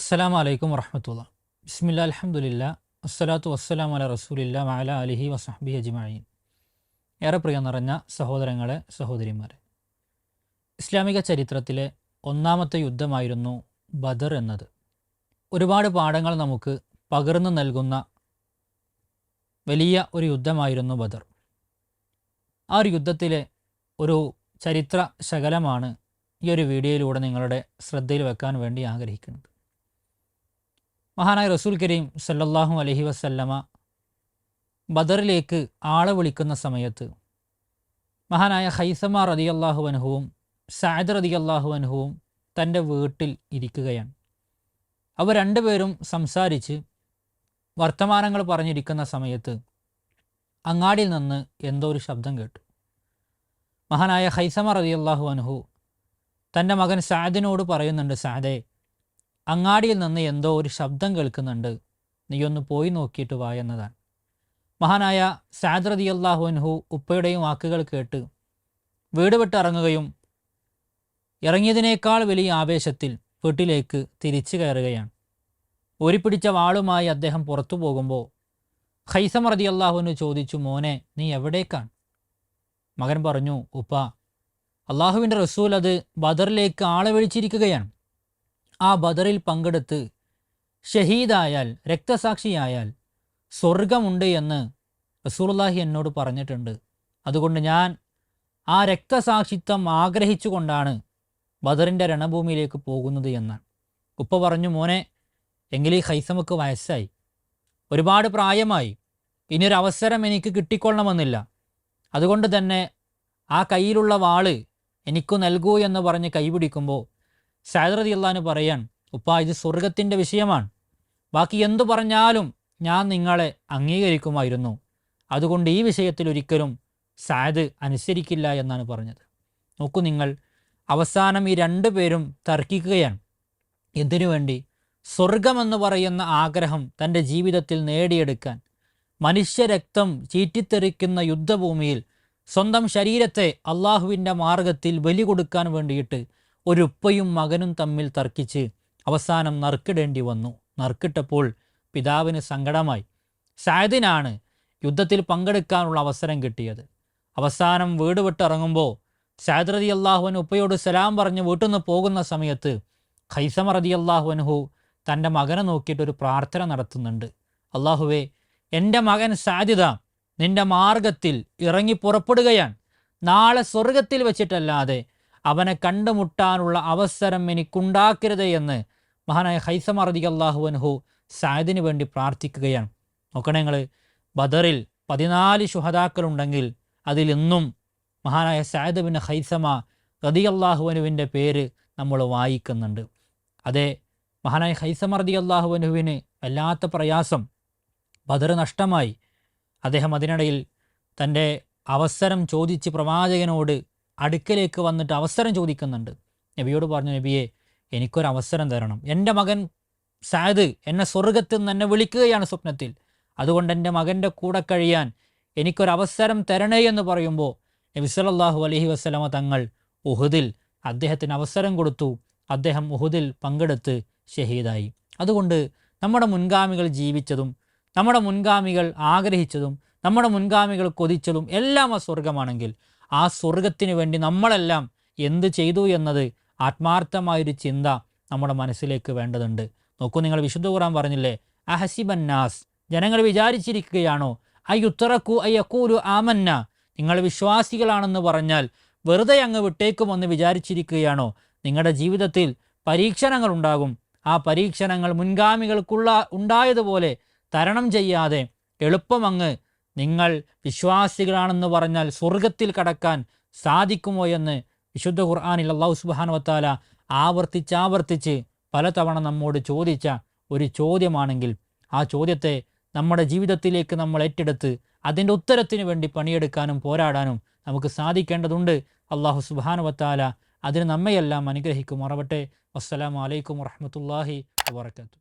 അസ്സലാമു വലൈക്കും വറഹമത്തുള്ള. ബിസ്മില്ല അലഹമുല്ല അസ്സലാത്തു വസ്സലാം അല റസൂലില്ല മല അലിഹി വസഹബി അജിമായി ഏറെ പ്രിയം നിറഞ്ഞ സഹോദരങ്ങളെ സഹോദരിമാരെ. ഇസ്ലാമിക ചരിത്രത്തിലെ ഒന്നാമത്തെ യുദ്ധമായിരുന്നു ബദർ എന്നത്. ഒരുപാട് പാഠങ്ങൾ നമുക്ക് പകർന്നു നൽകുന്ന വലിയ ഒരു യുദ്ധമായിരുന്നു ബദർ. ആ ഒരു യുദ്ധത്തിലെ ഒരു ചരിത്ര ശകലമാണ് ഈ ഒരു വീഡിയോയിലൂടെ നിങ്ങളുടെ ശ്രദ്ധയിൽ വെക്കാൻ വേണ്ടി ആഗ്രഹിക്കുന്നത്. മഹാനായ റസൂൽ കരീം സല്ലല്ലാഹു അലഹി വസല്ലമ ബദറിലേക്ക് ആളെ വിളിക്കുന്ന സമയത്ത് മഹാനായ ഹൈസമ റതി അള്ളാഹു അനുഹവും സായദ് അള്ളാഹു അനുഹവും തന്റെ വീട്ടിൽ ഇരിക്കുകയാണ്. അവർ രണ്ടുപേരും സംസാരിച്ച് വർത്തമാനങ്ങൾ പറഞ്ഞിരിക്കുന്ന സമയത്ത് അങ്ങാടിയിൽ നിന്ന് എന്തോ ഒരു ശബ്ദം കേട്ടു. മഹാനായ ഹൈസമ റതി അള്ളാഹു അനുഹു തന്റെ മകൻ സാദിനോട് പറയുന്നുണ്ട് സാദേ അങ്ങാടിയിൽ നിന്ന് എന്തോ ഒരു ശബ്ദം കേൾക്കുന്നുണ്ട്. നീയൊന്ന് പോയി നോക്കിയിട്ട് വാ എന്നതാണ്. മഹാനായ സാദ്രതി അള്ളാഹു അൻഹു ഉപ്പയുടെയും വാക്കുകൾ കേട്ട് വീട് വിട്ടിറങ്ങുകയും ഇറങ്ങിയതിനേക്കാൾ വലിയ ആവേശത്തിൽ വീട്ടിലേക്ക് തിരിച്ചു കയറുകയാണ്. പിടിച്ച വാളുമായി അദ്ദേഹം പുറത്തു പോകുമ്പോൾ ഖൈസം റതി അള്ളാഹുവിന് ചോദിച്ചു മോനെ നീ എവിടേക്കാണ്? മകൻ പറഞ്ഞു ഉപ്പ അള്ളാഹുവിന്റെ റസൂൽ അത് ബദറിലേക്ക് ആളെ വിളിച്ചിരിക്കുകയാണ്. ആ ബദറിൽ പങ്കെടുത്ത് ഷഹീദായാൽ രക്തസാക്ഷിയായാൽ സ്വർഗമുണ്ട് എന്ന് റസൂലുള്ളാഹി എന്നോട് പറഞ്ഞിട്ടുണ്ട്. അതുകൊണ്ട് ഞാൻ ആ രക്തസാക്ഷിത്വം ആഗ്രഹിച്ചുകൊണ്ടാണ് ബദറിന്റെ രണഭൂമിയിലേക്ക് പോകുന്നത് എന്നാണ്. ഉപ്പ പറഞ്ഞു മോനെ എങ്കിൽ ഈ ഹൈസമക്ക് വയസ്സായി. ഒരുപാട് പ്രായമായി. ഇനിയൊരു അവസരം എനിക്ക് കിട്ടിക്കൊള്ളണമെന്നില്ല. അതുകൊണ്ട് തന്നെ ആ കയ്യിലുള്ള വാൾ എനിക്കു നൽകൂ എന്ന് പറഞ്ഞ് കൈപിടിക്കുമ്പോൾ സാദറതി അള്ളഹാന് പറയാൻ ഉപ്പ ഇത് സ്വർഗത്തിന്റെ വിഷയമാണ്. ബാക്കി എന്തു പറഞ്ഞാലും ഞാൻ നിങ്ങളെ അംഗീകരിക്കുമായിരുന്നു. അതുകൊണ്ട് ഈ വിഷയത്തിൽ ഒരിക്കലും സാദ് അനുസരിക്കില്ല എന്നാണ് പറഞ്ഞത്. നോക്കൂ നിങ്ങൾ അവസാനം ഈ രണ്ടു പേരും തർക്കിക്കുകയാണ്. എന്തിനു വേണ്ടി? സ്വർഗമെന്ന് പറയുന്ന ആഗ്രഹം തന്റെ ജീവിതത്തിൽ നേടിയെടുക്കാൻ. മനുഷ്യരക്തം ചീറ്റിത്തെറിക്കുന്ന യുദ്ധഭൂമിയിൽ സ്വന്തം ശരീരത്തെ അള്ളാഹുവിന്റെ മാർഗത്തിൽ ബലി കൊടുക്കാൻ വേണ്ടിയിട്ട് ഒരു ഉപ്പയും മകനും തമ്മിൽ തർക്കിച്ച് അവസാനം നറുക്കിടേണ്ടി വന്നു. നറുക്കിട്ടപ്പോൾ പിതാവിന് സങ്കടമായി. സായദിനാണ് യുദ്ധത്തിൽ പങ്കെടുക്കാനുള്ള അവസരം കിട്ടിയത്. അവസാനം വീട് വിട്ടിറങ്ങുമ്പോൾ സായദ് റതി അള്ളാഹുവിന് ഉപ്പയോട് സലാം പറഞ്ഞ് വീട്ടിൽ നിന്ന് പോകുന്ന സമയത്ത് ഖൈസമ റതി അള്ളാഹുവിൻഹു തന്റെ മകനെ നോക്കിയിട്ടൊരു പ്രാർത്ഥന നടത്തുന്നുണ്ട്. അള്ളാഹുവേ എന്റെ മകൻ സാധ്യത നിന്റെ മാർഗത്തിൽ ഇറങ്ങി പുറപ്പെടുകയാണ്. നാളെ സ്വർഗത്തിൽ വെച്ചിട്ടല്ലാതെ അവനെ കണ്ടുമുട്ടാനുള്ള അവസരം എനിക്കുണ്ടാക്കരുത് എന്ന് മഹാനായ ഹൈസമ റതി അള്ളാഹുവൻഹു സായദിന് വേണ്ടി പ്രാർത്ഥിക്കുകയാണ്. നോക്കണേ നിങ്ങൾ ബദറിൽ പതിനാല് ശുഹതാക്കളുണ്ടെങ്കിൽ അതിൽ ഇന്നും മഹാനായ സായദ് ബിൻ ഹൈസമ റതി അള്ളാഹുവനുവിന്റെ പേര് നമ്മൾ വായിക്കുന്നുണ്ട്. അതെ മഹാനായ ഹൈസമ റതി അള്ളാഹുവനുവിന് വല്ലാത്ത പ്രയാസം. ബദർ നഷ്ടമായി. അദ്ദേഹം അതിനിടയിൽ തന്റെ അവസരം ചോദിച്ച് പ്രവാചകനോട് അടുക്കലേക്ക് വന്നിട്ട് അവസരം ചോദിക്കുന്നുണ്ട്. നബിയോട് പറഞ്ഞു നബിയെ എനിക്കൊരു അവസരം തരണം. എന്റെ മകൻ സാദ് എന്നെ സ്വർഗത്തിൽ നിന്ന് എന്നെ വിളിക്കുകയാണ് സ്വപ്നത്തിൽ. അതുകൊണ്ട് എന്റെ മകന്റെ കൂടെ കഴിയാൻ എനിക്കൊരവസരം തരണേ എന്ന് പറയുമ്പോൾ നബി സല്ലല്ലാഹു അലൈഹി വസ്ലമ തങ്ങൾ ഉഹുദിൽ അദ്ദേഹത്തിന് അവസരം കൊടുത്തു. അദ്ദേഹം ഉഹുദിൽ പങ്കെടുത്ത് ഷഹീദായി. അതുകൊണ്ട് നമ്മുടെ മുൻഗാമികൾ ജീവിച്ചതും നമ്മുടെ മുൻഗാമികൾ ആഗ്രഹിച്ചതും നമ്മുടെ മുൻഗാമികൾ കൊതിച്ചതും എല്ലാം ആ സ്വർഗമാണെങ്കിൽ ആ സ്വർഗത്തിന് വേണ്ടി നമ്മളെല്ലാം എന്ത് ചെയ്തു എന്നത് ആത്മാർത്ഥമായൊരു ചിന്ത നമ്മുടെ മനസ്സിലേക്ക് വേണ്ടതുണ്ട്. നോക്കൂ നിങ്ങൾ വിശുദ്ധ ഖുറാൻ പറഞ്ഞില്ലേ? അഹസിബന്നാസ് ജനങ്ങൾ വിചാരിച്ചിരിക്കുകയാണോ? അയ്യുത്തറക്കു അക്കൂരു ആമന്ന. നിങ്ങൾ വിശ്വാസികളാണെന്ന് പറഞ്ഞാൽ വെറുതെ അങ്ങ് വിട്ടേക്കുമെന്ന് വിചാരിച്ചിരിക്കുകയാണോ? നിങ്ങളുടെ ജീവിതത്തിൽ പരീക്ഷണങ്ങൾ ഉണ്ടാകും. ആ പരീക്ഷണങ്ങൾ മുൻഗാമികൾക്കുള്ള ഉണ്ടായതുപോലെ തരണം ചെയ്യാതെ എളുപ്പമങ്ങ് നിങ്ങൾ വിശ്വാസികളാണെന്ന് പറഞ്ഞാൽ സ്വർഗത്തിൽ കടക്കാൻ സാധിക്കുമോ എന്ന് വിശുദ്ധ ഖുർആാനിൽ അള്ളാഹു സുബാനുവത്താല ആവർത്തിച്ചാവർത്തിച്ച് പലതവണ നമ്മോട് ചോദിച്ച ഒരു ചോദ്യമാണെങ്കിൽ ആ ചോദ്യത്തെ നമ്മുടെ ജീവിതത്തിലേക്ക് നമ്മൾ ഏറ്റെടുത്ത് അതിന്റെ ഉത്തരത്തിന് വേണ്ടി പണിയെടുക്കാനും പോരാടാനും നമുക്ക് സാധിക്കേണ്ടതുണ്ട്. അള്ളാഹു സുബാനുവത്താല അതിന് നമ്മയെല്ലാം അനുഗ്രഹിക്കുമാറവട്ടെ. അസ്സലാമലൈക്കും വറഹമത്തല്ലാഹി വാത്തു